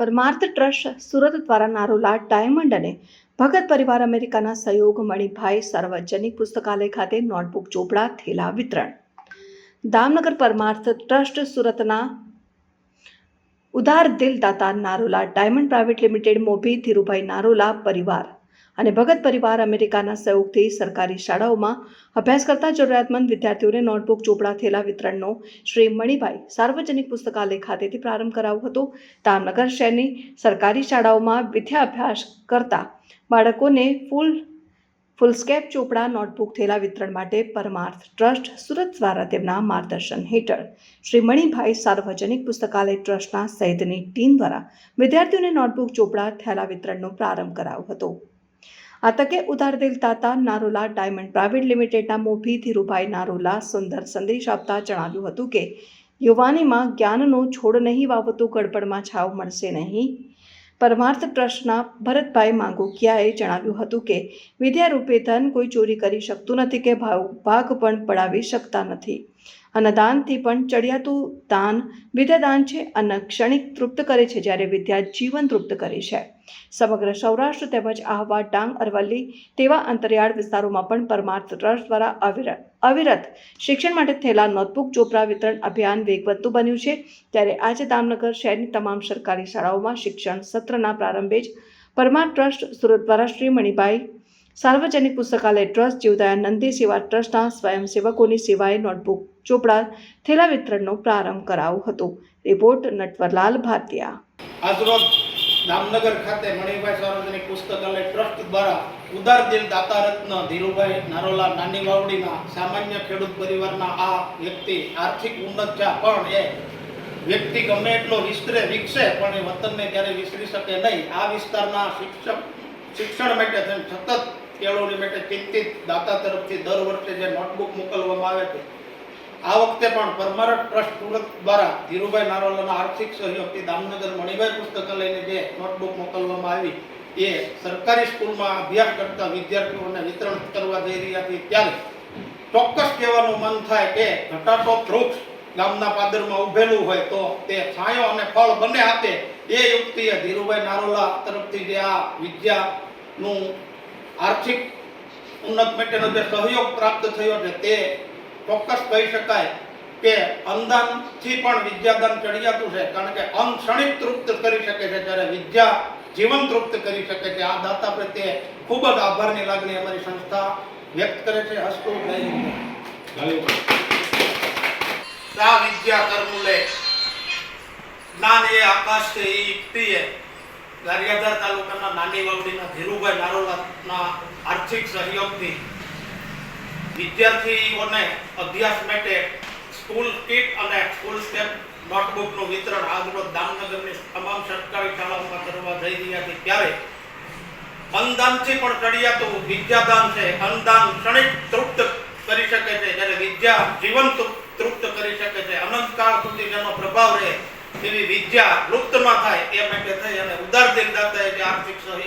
પરમાર્થ trust Surat દ્વારા Narola diamond અને ભગત પરિવાર અમેરિકાના સહયોગ મણિભાઈ સાર્વજનિક પુસ્તકાલય ખાતે નોટબુક ચોપડા, થેલા વિતરણ. દામનગર પરમાર્થ ટ્રસ્ટ સુરતના ઉદાર દિલ દાતા નારોલા ડાયમંડ પ્રાઇવેટ લિમિટેડ મોભી ધીરુભાઈ નારોલા પરિવાર અને ભગત પરિવાર અમેરિકાના સહયોગથી સરકારી શાળાઓમાં અભ્યાસ કરતા જરૂરિયાતમંદ વિદ્યાર્થીઓને નોટબુક, ચોપડા, થેલા વિતરણનો શ્રી મણિભાઈ સાર્વજનિક પુસ્તકાલય ખાતેથી પ્રારંભ કરાવ્યો હતો. તામનગર શહેરની સરકારી શાળાઓમાં વિદ્યાભ્યાસ કરતા બાળકોને ફૂલ, ફૂલસ્કેપ, ચોપડા, નોટબુક, થેલા વિતરણ માટે પરમાર્થ ટ્રસ્ટ, સુરત દ્વારા તેમના માર્ગદર્શન હેઠળ શ્રી મણિભાઈ સાર્વજનિક પુસ્તકાલય ટ્રસ્ટના સહિતની ટીમ દ્વારા વિદ્યાર્થીઓને નોટબુક, ચોપડા, થેલા વિતરણનો પ્રારંભ કરાવ્યો હતો. આ ઉધાર દિલ તાતા નારોલા ડાયમંડ પ્રાઇવેટ લિમિટેડના મોભી ધીરુભાઈ નારોલા સુંદર સંદેશ આપતા જણાવ્યું હતું કે યુવાનીમાં જ્ઞાનનો છોડ નહીં વાવતો ગડબડમાં છાવ મળશે નહીં પરમાર્થ ટ્રસ્ટના ભરતભાઈ માંગુકિયાએ જણાવ્યું હતું કે વિદ્યારૂપે ધન કોઈ ચોરી કરી શકતું નથી કે ભાવ ભાગ પણ પડાવી શકતા નથી અન્નદાનથી પણ ચડિયાતું દાન વિદ્યાદાન છે. અન્ન ક્ષણિક તૃપ્ત કરે છે જ્યારે વિદ્યા જીવન તૃપ્ત કરે છે. સમગ્ર સૌરાષ્ટ્ર તેમજ આહવા, ડાંગ, અરવલ્લી તેવા અંતરિયાળ વિસ્તારોમાં પણ પરમાર્થ ટ્રસ્ટ દ્વારા અવિરત અવિરત શિક્ષણ માટે થયેલા નોટબુક, ચોપડા વિતરણ અભિયાન વેગવતું બન્યું છે. ત્યારે આજે દામનગર શહેરની તમામ સરકારી શાળાઓમાં શિક્ષણ સત્રના પ્રારંભે જ પરમાર ટ્રસ્ટ સુરત દ્વારા શ્રી મણિભાઈ સાર્વજનિક પુસ્તકાલય ટ્રસ્ટ જીવદયા નંદી સેવા ટ્રસ્ટના સ્વયંસેવકોની સેવાએ નોટબુક, ચોપડા, થેલા વિતરણનો પ્રારંભ કરાવ્યો હતો. રિપોર્ટ નટવરલાલ ભાટિયા. આજરોજ જામનગર ખાતે મણિભાઈ સાર્વજનિક પુસ્તકાલય ટ્રસ્ટ દ્વારા ઉદાર દિલ દાતા રત્ન ધીરુભાઈ નારોલા નાની વાવડીના સામાન્ય ખેડૂત પરિવારના આ વ્યક્તિ આર્થિક ઉન્નત છે, પણ એ વ્યક્તિ ગમે એટલો વિસ્તરે વિકસે, પણ એ વતનને ક્યારે વિસરી શકે નહીં. આ વિસ્તારના શિક્ષક, શિક્ષણ માટે સતત કેળવણી માટે ચિંતિત દાતા તરફથી દર વર્ષે જે નોટબુક મોકલવામાં આવે છે, આ વખતે પણ પરમાર ટ્રસ્ટ સુરત દ્વારા ધીરુભાઈ નારોલાના આર્થિક સહયોગથી દામનગર મણિભાઈ પુસ્તકાલયને જે નોટબુક મોકલવામાં આવી, એ સરકારી સ્કૂલમાં અભ્યાસ કરતા વિદ્યાર્થીઓને વિતરણ કરવા જઈ રહ્યા છે. ત્યારે ચોક્કસ કહેવાનું મન થાય કે ઘટાટો વૃક્ષ ગામના પાદરમાં ઉભેલું હોય તો તે છાંયો અને ફળ બંને આપે. એ યુક્તિએ ધીરુભાઈ નારોલા તરફથી જે આ વિદ્યાનું આર્થિક ઉન્નત માટેનો જે સહયોગ પ્રાપ્ત થયો છે તે ચોક્કસ કહી શકાય કે અંદાનથી પણ વિદ્યાદાન ચડિયાતું છે. કારણ કે અંગ તૃપ્ત કરી શકે છે. જ્યારે વિદ્યા જીવન તૃપ્ત કરી શકે છે. આ દાતા પ્રત્યે ખૂબ જ આભારની લાગણી અમારી સંસ્થા વ્યક્ત કરે છે. હસ્તુ સા વિદ્યા કર્મુલે. જ્ઞાન એ આકાશ છે એ યુક્તિ ગારિયાધાર તાલુકાના નાની વાવડીના ધીરુભાઈ નારોલાના આર્થિક સહયોગથી વિદ્યાર્થીઓને અભ્યાસ માટે સ્કૂલ કીટ અને સ્કૂલ સ્ટેપ નોટબુકનું વિતરણ આજરોજ દામનગરની તમામ સરકારી શાળાઓમાં કરવા જઈ રહ્યા છે. ત્યારે અન્નદાનથી પણ ચડિયાતું વિદ્યાદાન છે. અન્નદાન ક્ષણિક તૃપ્ત કરી શકે છે. જ્યારે વિદ્યા જીવન તૃપ્ત કરી શકે છે. અનંતકાળ સુધી જેનો પ્રભાવ રહે વિદ્યા લુપ્ત ન થાય એ માટે થઈ અને ઉદાર દિલદાતાએ જે આર્થિક સહયોગ